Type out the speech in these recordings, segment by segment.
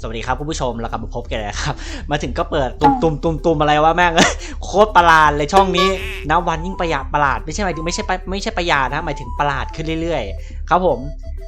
สวัสดีครับคุณผู้ชมแล้วกลับมาพบกันแล้วครับ มาถึงก็เปิดตุมตุมตุมตุมอะไรวะแม่งโคตรประหลาดเลยช่องนี้นะวันยิ่งประหยัดประหลาดไม่ใช่หมายถึงไม่ใช่ไม่ใช่ประหยัดนะหมายถึงประหลาดขึ้นเรื่อยๆ ครับผม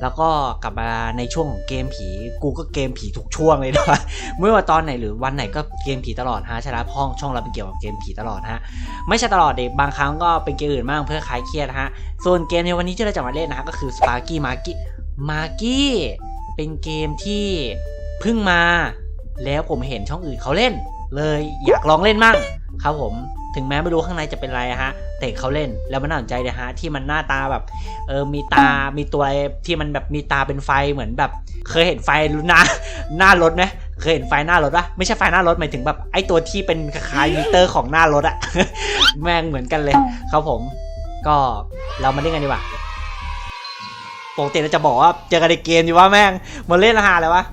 แล้วก็กลับมาในช่วงของเกมผี กูก็เกมผีทุกช่วงเลยนะไม่ว่าตอนไหนหรือวันไหนก็เกมผีตลอดฮะใช่แล้องช่องเราเป็นเกี่ยวกับเกมผีตลอดฮะ ไม่ใช่ตลอดเด็กบางครั้งก็เป็นเกมอื่นบ้างเพื่อคลายเครียดฮะ ส่วนเกมในวันนี้ที่เราจะมาเล่นนะฮะก็คือ Sparky Marky Marky เป็นเกมที่เพิ่งมา แล้วผมเห็นช่องอื่นเขาเล่น เลยอยากลองเล่นมั่งครับผมถึงแม้ไม่รู้ข้างในจะเป็นอะไรฮะ แต่เขาเล่น แล้วมันน่าสนใจเลยฮะที่มันหน้าตาแบบเออมีตา มีตัวอะไรที่มันแบบมีตาเป็นไฟเหมือนแบบ เคยเห็นไฟหน้าหน้ารถไหมเคยเห็นไฟหน้ารถปะไม่ใช่ไฟหน้ารถหมายถึงแบบไอตัวที่เป็นคล้ายๆมิเตอร์ของหน้ารถอะแม่งเหมือนกันเลยครับผม ก็เรามาเล่นกันดีกว่าปกติเราจะบอกว่าเจอกันในเกมดีว่าแม่งมาเล่นอาหารเลยวะ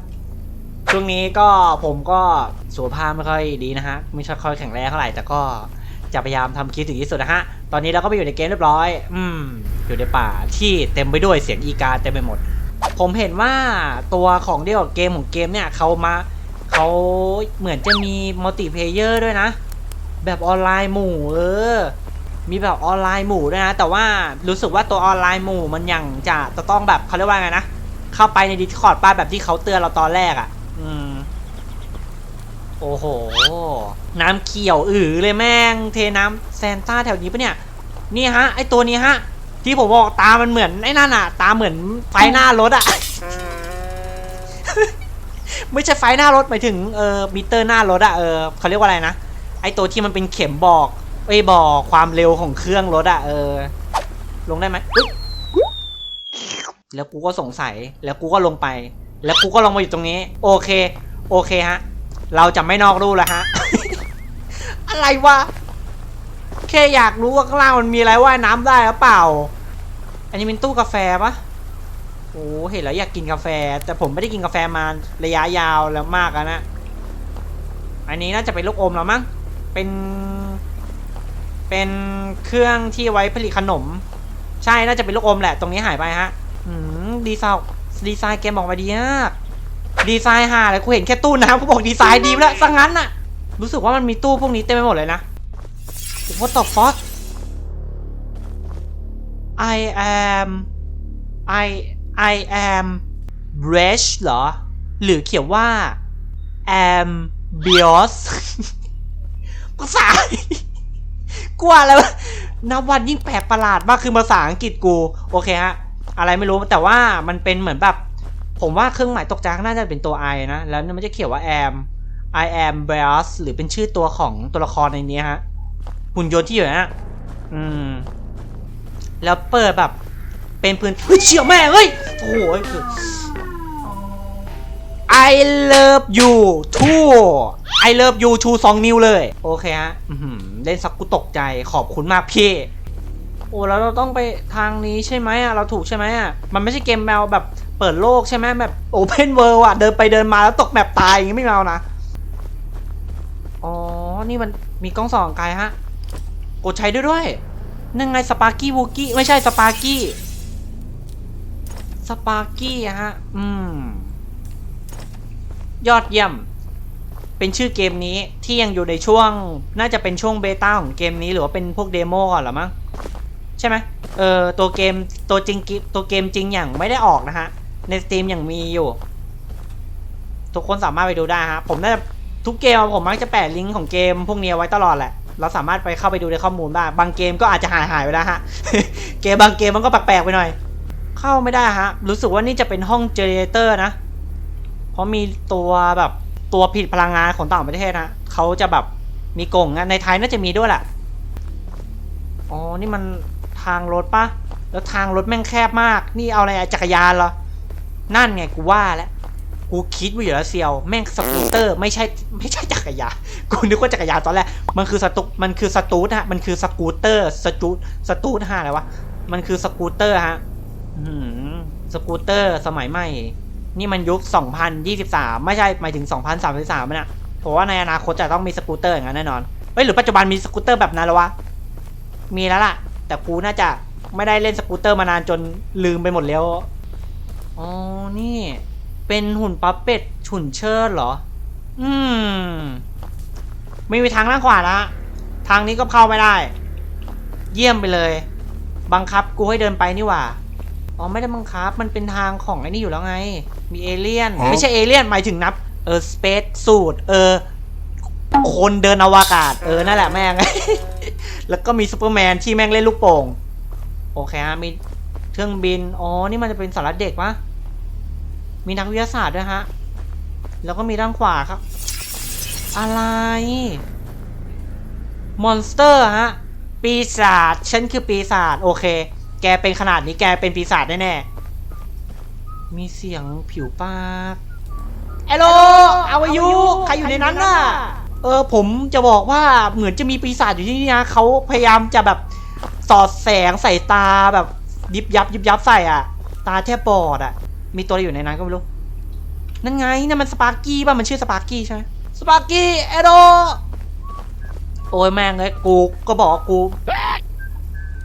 ช่วงนี้ก็ผมก็สุขภาพไม่ค่อยดีนะฮะ ไม่ค่อยแข็งแรงเท่าไหร่แต่ก็ จะพยายามทำคลิปถึงที่สุดนะฮะ ตอนนี้เราก็ไปอยู่ในเกมเรียบร้อย อืม อยู่ในป่าที่เต็มไปด้วยเสียงอีกาเต็มไปหมด ผมเห็นว่าตัวของเดียวกับเกมของเกมเนี่ยเขามาเขาเหมือนจะมีมัลติเพเยอร์ด้วยนะ แบบออนไลน์หมู่เออ มีแบบออนไลน์หมู่ด้วยนะ แต่ว่ารู้สึกว่าตัวออนไลน์หมู่มันยังจะจะต้องแบบเขาเรียกว่าไงนะ เข้าไปในดิสคอร์ดป้าแบบที่เขาเตือนเราตอนแรกอะ่ะ โอ้โห น้ำเขียวอือเลยแม่ง เทน้ำแซนต้าแถวนี้ปะเนี่ย นี่ฮะ ไอตัวนี้ฮะ ที่ผมบอกตามันเหมือนไอ้นั่นอะตาเหมือนไฟหน้ารถอะไม่ใช่ไฟหน้ารถหมายถึงเออมิเตอร์หน้ารถอะเออเขาเรียกว่าอะไรนะ ไอตัวที่มันเป็นเข็มบอกไอบอกความเร็วของเครื่องรถอะเออ ลงได้ไหมแล้วกูก็สงสัย แล้วกูก็ลงไป แล้วกูก็ลงมาอยู่ตรงนี้ โอเค โอเคฮะ เราจะไม่นอกรูแล้วฮะ อะไรวะ แค่อยากรู้ว่าข้างล่างมันมีอะไรว่ายน้ำได้หรือเปล่า อันนี้เป็นตู้กาแฟปะโอ้เห็นแล้วอยากกินกาแฟ แต่ผมไม่ได้กินกาแฟมาระยะยาวแล้วมากแล้วนะ อันนี้น่าจะเป็นลูกอมแล้วมั้ง เป็น เป็นเครื่องที่ไว้ผลิตขนม ใช่ น่าจะเป็นลูกอมแหละ ตรงนี้หายไปฮะ อืมดีไซน์ดีไซน์เกมออกมาดีมาก ดีไซน์หาเลยกูเห็นแค่ตู้น้ำกูบอกดีไซน์ดีแล้วซะงั้นน่ะ รู้สึกว่ามันมีตู้พวกนี้เต็มไปหมดเลยนะ What the fuck I am I I am rich เหรอ หรือเขียนว่า am bios ภาษากลัวอะไรวะนับวันยิ่งแปลกประหลาดมากคือภาษาอังกฤษกู โอเคฮะ อะไรไม่รู้แต่ว่ามันเป็นเหมือนแบบ ผมว่าเครื่องหมายตกใจข้างหน้าจะเป็นตัว I นะ แล้วมันจะเขียนว่า am I am bios หรือเป็นชื่อตัวของตัวละครในนี้ฮะ หุ่นยนต์ที่อยู่นะอืม แล้วเปิดแบบ เป็นพื้นเฮ้ยเชี่ยวแม่เฮ้ยโอ้โหคือ I love you too I love you too สองนิ้วเลย โอเคฮะอื้อหือเล่นสักกูตกใจขอบคุณมากพี่ โอ้แล้วเราต้องไปทางนี้ใช่ไหมอะ เราถูกใช่ไหมอะ มันไม่ใช่เกมแมวแบบ เปิดโลกใช่ไหมแบบ Open World อะ เดินไปเดินมาแล้วตกแบบตายอย่างงี้ไม่เอานะ อ๋อ นี่มันมีกล้องส่องไกลฮะ กดใช้ด้วยด้วยนั่นไงสปาร์กี้วูกี้ไม่ใช่สปาร์กี้ สปาร์กี้ฮะ อืม ยอดเยี่ยม เป็นชื่อเกมนี้ที่ยังอยู่ในช่วง น่าจะเป็นช่วงเบต้าของเกมนี้หรือว่าเป็นพวกเดโมก่อนเหรอมั้งใช่ไหมเออตัวเกมตัวจริงกิตัวเกมจริงอย่างไม่ได้ออกนะฮะ ในสตรีมอย่างมีอยู่ ทุกคนสามารถไปดูได้ฮะผมน่าจะทุกเกมผมมักจะแปะลิงก์ของเกมพวกนี้ไว้ตลอดแหละเราสามารถไปเข้าไปดูในข้อมูลได้ บางเกมก็อาจจะหายหายไปแล้วฮะ เกมบางเกมมันก็แปลกๆไปหน่อย เข้าไม่ได้ฮะ รู้สึกว่านี่จะเป็นห้องเจเนเรเตอร์นะ เพราะมีตัวแบบตัวผลิตพลังงานของต่างประเทศนะเขาจะแบบมีกล่องอะในไทยน่าจะมีด้วยแหละ อ๋อ นี่มันทางรถปะแล้วทางรถแม่งแคบมาก นี่เอาอะไรจักรยานเหรอ นั่นไงกูว่าแล้วกูคิดว่าอยู่แล้วเซียวแม่งสกูตเตอร์ไม่ใช่ไม่ใช่จักรยานกูนึกว่าจักรยานตอนแรกมันคือสตูมันคือสตูทฮะมันคือสกูตเตอร์สตูสตูทฮะอะไรวะมันคือสกูตเตอร์ฮะสกูตเตอร์สมัยใหม่ นี่มันยุค 2023 ไม่ใช่หมายถึง 2033มันะเพราะว่าในอนาคตจะต้องมีสกูตเตอร์อย่างนั้นแน่นอนเฮ้ยหรือปัจจุบันมีสกูตเตอร์แบบนั้นแล้ววะมีแล้วล่ะ แต่กูน่าจะไม่ได้เล่นสกูตเตอร์มานานจนลืมไปหมดแล้ว อ๋อ นี่ เป็นหุ่นปั๊บเป็ดฉุนเชิดเหรอ อืม ไม่มีทางด้านขวานะทางนี้ก็เข้าไม่ได้ เยี่ยมไปเลย บังคับกูให้เดินไปนี่หว่า อ๋อ ไม่ได้บังคับ มันเป็นทางของไอ้นี่อยู่แล้วไง มีเอเลี่ยน ไม่ใช่เอเลี่ยน หมายถึงนับ เออ สเปซสูตร เออ คนเดินอวกาศ เออ นั่นแหละแม่ง แล้วก็มีซูเปอร์แมนที่แม่งเล่นลูกโป่ง โอเคฮะ มี เครื่องบิน อ๋อ นี่มันจะเป็นสารเด็กปะมีนักวิทยาศาสตร์ด้วยฮะ แล้วก็มีด้านขวาครับ อะไร มอนสเตอร์ฮะ ปีศาจ ฉันคือปีศาจ โอเค แกเป็นขนาดนี้แกเป็นปีศาจแน่ๆ มีเสียงผิวปากเอโลเอาอายุ ใครอยู่ในนั้นน่ะ เออ ผมจะบอกว่าเหมือนจะมีปีศาจอยู่ที่นี่นะเขาพยายามจะแบบสอดแสงใส่ตาแบบ ยิบยับยิบยับใส่อะ ตาแทบบอดอะ มีตัวอะไรอยู่ในนั้นก็ไม่รู้ นั่นไงนั่นมันสปาร์กี้ป่ะ มันชื่อสปาร์กี้ใช่ไหมสปาร์กี้เอโดโอ้ยแม่งเลยกูก็บอกว่ากู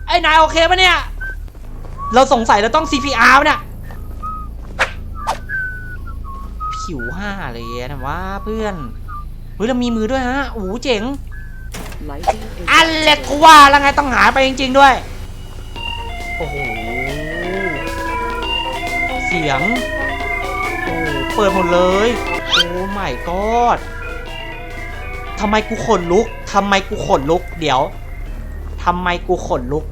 ไอ้นายโอเคปะเนี่ย เราสงสัยเราต้อง CPR ปะเนี่ยผิวห้าเลยนะว่าเพื่อนเฮ้ยเรามีมือด้วยฮะโอ้โหเจ๋ง Lighting is อันเล็กกูว่าแล้วไงต้องหาไปจริง ๆ ด้วย โอ้โหเสียง โอ้เปิดหมดเลย โอ้ไม่กอดทำไมกูขนลุกทำไมกูขนลุก เดี๋ยวทำไมกูขนลุก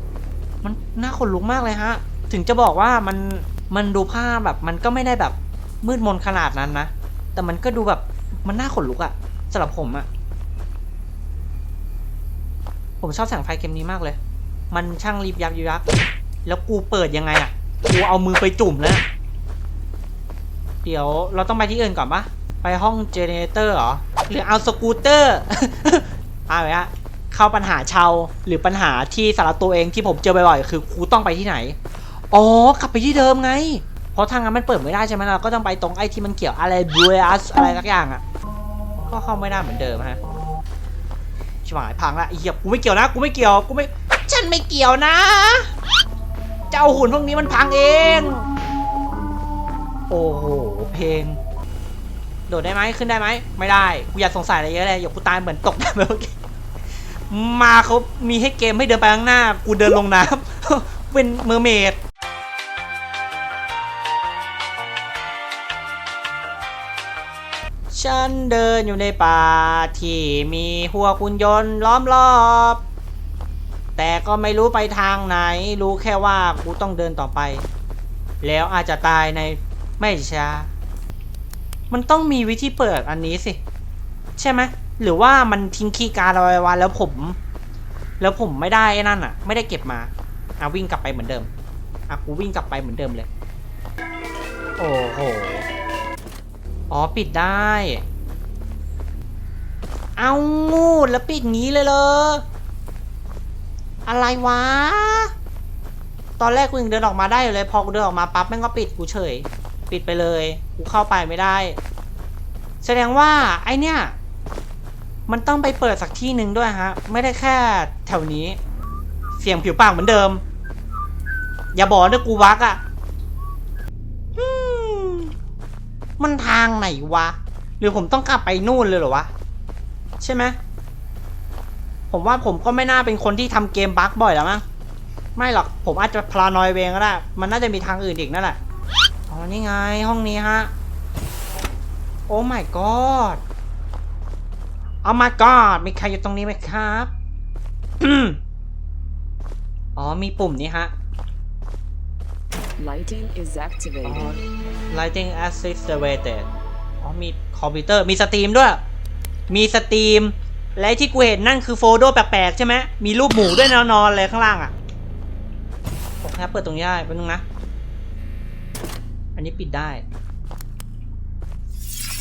มันน่าขนลุกมากเลยฮะ ถึงจะบอกว่ามันมันดูภาพแบบ มันก็ไม่ได้แบบมืดมนขนาดนั้นนะ แต่มันก็ดูแบบมันน่าขนลุกอะสำหรับผมอะผมชอบแสงไฟเกมนี้มากเลย มันช่างรีบยับยักแล้วกูเปิดยังไงอะกูเอามือไปจุ่มแล้วนะ เดี๋ยวเราต้องไปที่อื่นก่อนปะไปห้องเจเนเตอร์เหรอ หรือเอาสกูตเตอร์เอาไว้อะเข้าปัญหาชาวหรือปัญหาที่สารตัวเองที่ผมเจอบ่อยๆคือกูต้องไปที่ไหน อ๋อกลับไปที่เดิมไง เพราะทางนั้นมันเปิดไม่ได้ใช่ไหมเราก็ต้องไปตรงไอ้ที่มันเกี่ยวอะไรบลูอัสอะไรสักอย่างอะ ก็เข้าไม่ได้เหมือนเดิมฮะชิบหายพังละเหี้ยกูไม่เกี่ยวนะกูไม่เกี่ยวกูไม่ ฉันไม่เกี่ยวนะ เจ้าหุ่นพวกนี้มันพังเอง โอ้โห เพลง โดดได้ไหมขึ้นได้ไหม ไม่ได้ กูอยากสงสัยอะไรเยอะเลยอย่ากูตายเหมือนตกน้ำเมื่อกี้มาเขามีให้เกมให้เดินไปข้างหน้า กูเดินลงน้ำเป็นเมอร์เมดฉันเดินอยู่ในป่าที่มีหัวคุณยนต์ล้อมรอบ แต่ก็ไม่รู้ไปทางไหน รู้แค่ว่ากูต้องเดินต่อไป แล้วอาจจะตายใน ไม่ช้า มันต้องมีวิธีเปิดอันนี้สิ ใช่ไหมหรือว่ามันทิ้งคีย์การ์ดเอาไว้วันแล้วผม แล้วผมไม่ได้ไอ้นั่นอะ ไม่ได้เก็บมาอะวิ่งกลับไปเหมือนเดิมอะกูวิ่งกลับไปเหมือนเดิมเลย โอ้โหอ๋อปิดได้ เอางูแล้วปิดงี้เลยเหรออะไรวะ ตอนแรกกูยังเดินออกมาได้อยู่เลย พอกูเดินออกมาปั๊บแม่งก็ปิดกูเฉย ปิดไปเลย กูเข้าไปไม่ได้ แสดงว่าไอเนี้ยมันต้องไปเปิดสักที่หนึ่งด้วยฮะ ไม่ได้แค่แถวนี้ เสียงผิวปากเหมือนเดิม อย่าบอกนะกูวักอะอืมมันทางไหนวะ หรือผมต้องกลับไปนู่นเลยเหรอวะ ใช่ไหมผมว่าผมก็ไม่น่าเป็นคนที่ทำเกมบั๊กบ่อยแล้วมั้งไม่หรอกผมอาจจะพลานอยเวงก็ได้ มันน่าจะมีทางอื่นอีกนั่นแหละ อ๋อนี่ไงห้องนี้ฮะ โอ้ my god เอา my god มีใครอยู่ตรงนี้ไหมครับอ๋อมีปุ่มนี้ฮะ lighting is อ๋อ activated. Lighting Activated อ๋อมีคอมพิวเตอร์มีสตรีมด้วย มีสตรีม และที่กูเห็นนั่นคือโฟโต้แปลกๆใช่ไหมมีรูปหมูด้วยนอนๆเลยข้างล่างอะโอเคเปิดตรงนี้ได้แป๊บนึงนะ อันนี้ปิดได้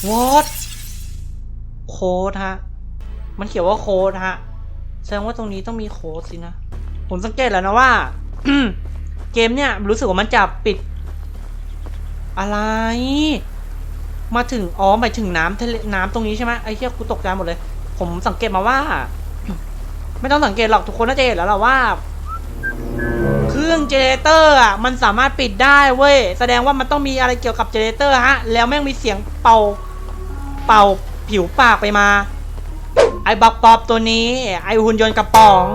What โค้ดฮะ มันเขียนว่าโค้ดฮะ แสดงว่าตรงนี้ต้องมีโค้ดสินะ ผมสังเกตแล้วนะว่า เกมเนี่ย รู้สึกว่ามันจะปิด อะไร มาถึง อ๋อหมายถึงน้ำทะเลน้ำตรงนี้ใช่ไหมไอ้เหี้ยกูตกใจหมดเลย ผมสังเกตมาว่า ไม่ต้องสังเกตหรอกทุกคนน่าจะเห็นแล้วละว่า เจเนเตอร์อะมันสามารถปิดได้เว้ย แสดงว่ามันต้องมีอะไรเกี่ยวกับเจเนเรเตอร์ฮะ แล้วแม่งมีเสียงเป่า เป่าผิวปากไปมา ไอ้บักปอบตัวนี้ ไอ้หุ่นยนต์กระป๋อง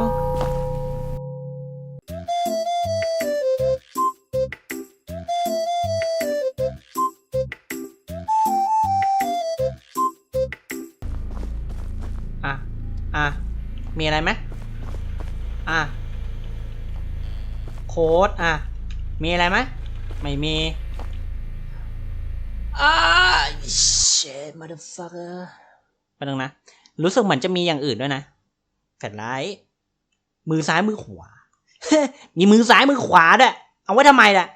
อะอะมีอะไรไหมอะ โค้ดอะ มีอะไรไหมไม่มีอ่า shit motherfucker ไปตรงนะ รู้สึกเหมือนจะมีอย่างอื่นด้วยนะแฟลชไลท์มือซ้ายมือขวา มีมือซ้ายมือขวาด้วยเอาไว้ทำไมล่ะ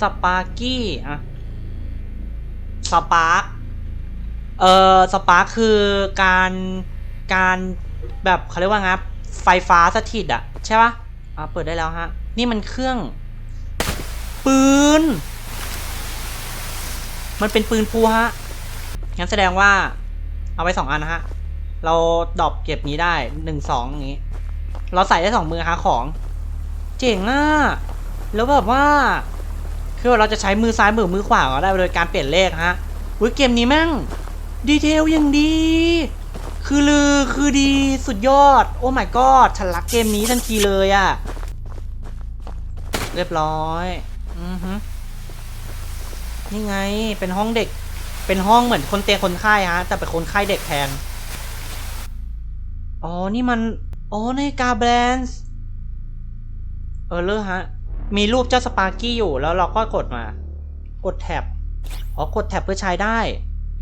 สปาร์กี้อะสปาร์กเอ่อสปาร์คคือการการแบบเขาเรียกว่าไงครับไฟฟ้าสถิตอะใช่ปะ อ่าเปิดได้แล้วฮะ นี่มันเครื่อง ปืน มันเป็นปืนพูฮะ งั้นแสดงว่า เอาไว้สองอันนะฮะ เราดอปเก็บนี้ได้หนึ่งสองอย่างนี้ เราใส่ได้สองมือฮะของ เจ๋งอะ แล้วแบบว่า คือเราจะใช้มือซ้ายมือมือขวาก็ได้โดยการเปลี่ยนเลขฮะอุ้ยเกมนี้แม่ง ดีเทลอย่างดี คือลือคือดีสุดยอด โอ้ my god ฉันรักเกมนี้ทันทีเลยอะเรียบร้อย อือฮึนี่ไงเป็นห้องเด็ก เป็นห้องเหมือนคนเตียงคนไข้ฮะ แต่เป็นคนไข้เด็กแทน อ๋อ นี่มัน อ๋อในกาแบรนส์เออเลอฮะ มีรูปเจ้าสปาร์กี้อยู่แล้วเราก็กดมา กดแท็บ อ๋อ กดแท็บเพื่อใช้ได้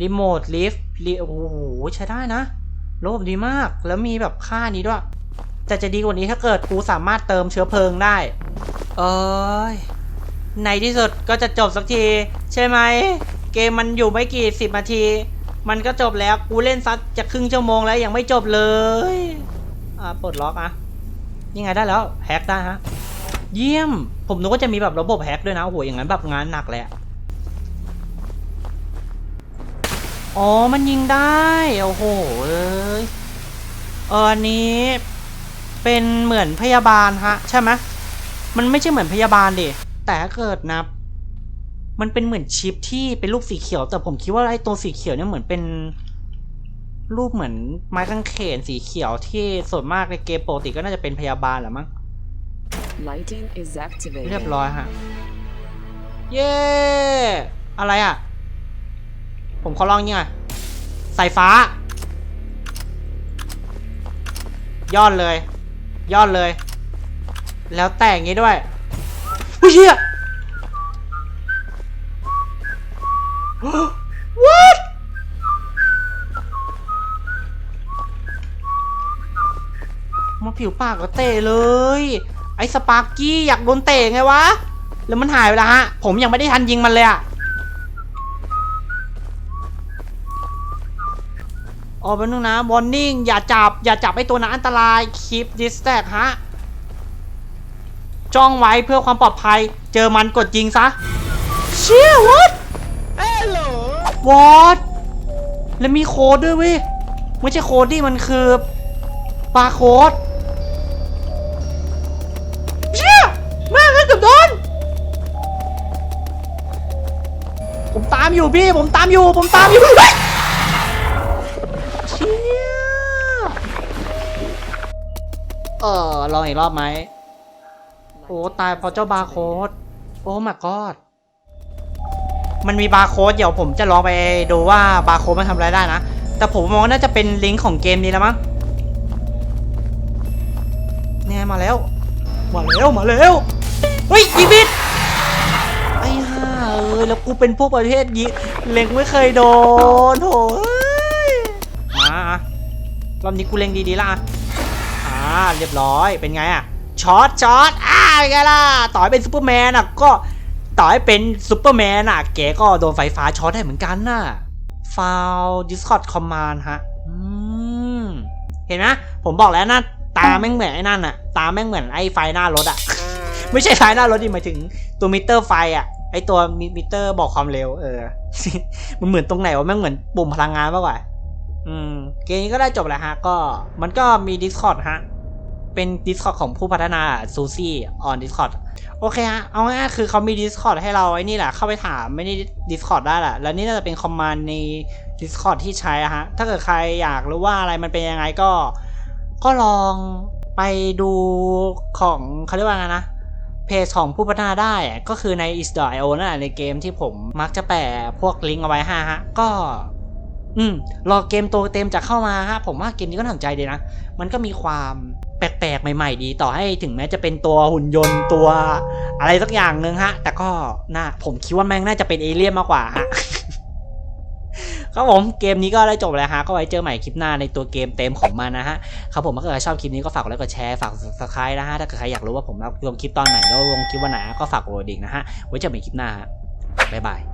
รีโมทลิฟต์โอ้โห ใช้ได้นะ ระบบดีมาก แล้วมีแบบค่านี้ด้วย แต่จะดีกว่านี้ถ้าเกิดกูสามารถเติมเชื้อเพลิงได้ เอ้ย ในที่สุดก็จะจบสักที ใช่ไหม เกมมันอยู่ไม่กี่สิบนาที มันก็จบแล้ว กูเล่นซัดจะครึ่งชั่วโมงแล้วยังไม่จบเลย อ่าปลดล็อกอะยังไงได้แล้ว แฮกได้ฮะ เยี่ยม ผมนึกว่าจะมีแบบระบบแฮกด้วยนะโอ้โหอย่างนั้นแบบงานหนักเลยอะ อ๋อ มันยิงได้ โอ้โห เอ้ยเอออันนี้เป็นเหมือนพยาบาลฮะ ใช่ไหมมันไม่ใช่เหมือนพยาบาลดิ แต่ถ้าเกิดนะมันเป็นเหมือนชิปที่เป็นรูปสีเขียว แต่ผมคิดว่าไอ้ตัวสีเขียวเนี่ยเหมือนเป็น รูปเหมือนไม้กางเขนสีเขียวที่ส่วนมากในเกมปกติก็น่าจะเป็นพยาบาลแหละมั้ง Lighting is activated. เรียบร้อยฮะ เย้ อะไรอะ ผมขอลองนี่หน่อยสายฟ้า ยอดเลย ยอดเลย แล้วแต่งงี้ด้วยอุ้ยเฮีย What มาผิวปากก็เตะเลย ไอ้สปาร์กี้อยากโดนเตะไงวะ แล้วมันหายไปแล้วฮะ ผมยังไม่ได้ทันยิงมันเลยอะ อ๋อเป็นนึงนะวอร์นิ่งอย่าจับ อย่าจับไอ้ตัวนั้นอันตรายค e ปดิสแ a กฮะ จ้องไว้เพื่อความปลอดภัย เจอมันกดยิงซะ เชี่ย what วอตแล้วมีโค้ดด้วยเว้ย ไม่ใช่โค้ดดิมันคือบาร์โค้ดเชี่ยแม่งเกือบโดน ผมตามอยู่พี่ ผมตามอยู่ ผมตามอยู่ เออลองอีกรอบไหมโอ้ตายเพราะเจ้าบาร์โค้ดโอ้ my god มันมีบาร์โค้ดเดี๋ยวผมจะลองไปดูว่าบาร์โค้ดมันทำอะไรได้นะ แต่ผมมองว่าน่าจะเป็นลิงก์ของเกมนี้แล้วมั้งเนี่ยมาแล้ว มาแล้วมาแล้วเฮ้ยยิงบิดไอ้ห่าเอ้ยแล้วกูเป็นพวกประเภทยิงเล็งไม่เคยโดนโถเอ้ยมาอะรอบนี้กูเล็งดีๆละอะอ่า เรียบร้อยเป็นไงอะช็อตช็อตอ่าเป็นไงล่ะต่อให้เป็นซูเปอร์แมนอะก็ต่อให้เป็นซูเปอร์แมนอะแกก็โดนไฟฟ้าช็อตได้เหมือนกันน่ะฟาว Discord Command ฮะเห็นไหมผมบอกแล้วนะตาแม่งเหมือนไอ้นั่นอะตาแม่งเหมือนไอ้ไฟหน้ารถอะไม่ใช่ไฟหน้ารถดิหมายถึงตัวมิเตอร์ไฟอะไอ้ตัวมิมเตอร์บอกความเร็ว เออ มันเหมือนตรงไหนวะแม่งเหมือนปุ่มพลังงานมากกว่า อืม เกมนี้ก็ได้จบแล้วฮะ ก็มันก็มี Discord ฮะ เป็น Discord ของผู้พัฒนาซูซี่ on Discord โอเคฮะ เอาง่ายๆคือเขามี Discord ให้เราไอ้นี่แหละ เข้าไปถามไม่ได้ Discord ได้แหละ แล้วนี่น่าจะเป็นคอมมานด์ใน Discord ที่ใช้อะฮะ ถ้าเกิดใครอยากรู้ว่าอะไรมันเป็นยังไงก็ ก็ลองไปดูของเขาเรียกว่าไงนะเพจของผู้พัฒนาได้ก็คือใน is i o นั่นแหละในเกมที่ผมมักจะแปะพวกลิงก์เอาไว้ฮะก็ อืมรอเกมตัวเต็มจะเข้ามาฮะผมว่าเกมนี้ก็น่าสนใจดีนะ มันก็มีความแปลกๆ ใหม่ ๆ ดีต่อให้ถึงแม้จะเป็นตัวหุ่นยนต์ตัวอะไรสักอย่างหนึ่งฮะ แต่ก็น่าผมคิดว่าแม่งน่าจะเป็นเอเลี่ยนมากกว่าฮะครับผมเกมนี้ก็ได้จบแล้วฮะก็ไว้เจอใหม่คลิปหน้าในตัวเกมเต็มของมันนะฮะครับผมถ้าเกิดใครชอบคลิปนี้ก็ฝากกดไลค์กดแชร์ฝาก subscribe นะฮะถ้าเกิดใครอยากรู้ว่าผมลงคลิปตอนไหนแล้วลงคลิปวันไหนก็ฝากกดดิ่งนะฮะไว้เจอกันใหม่คลิปหน้าฮะบ๊ายบาย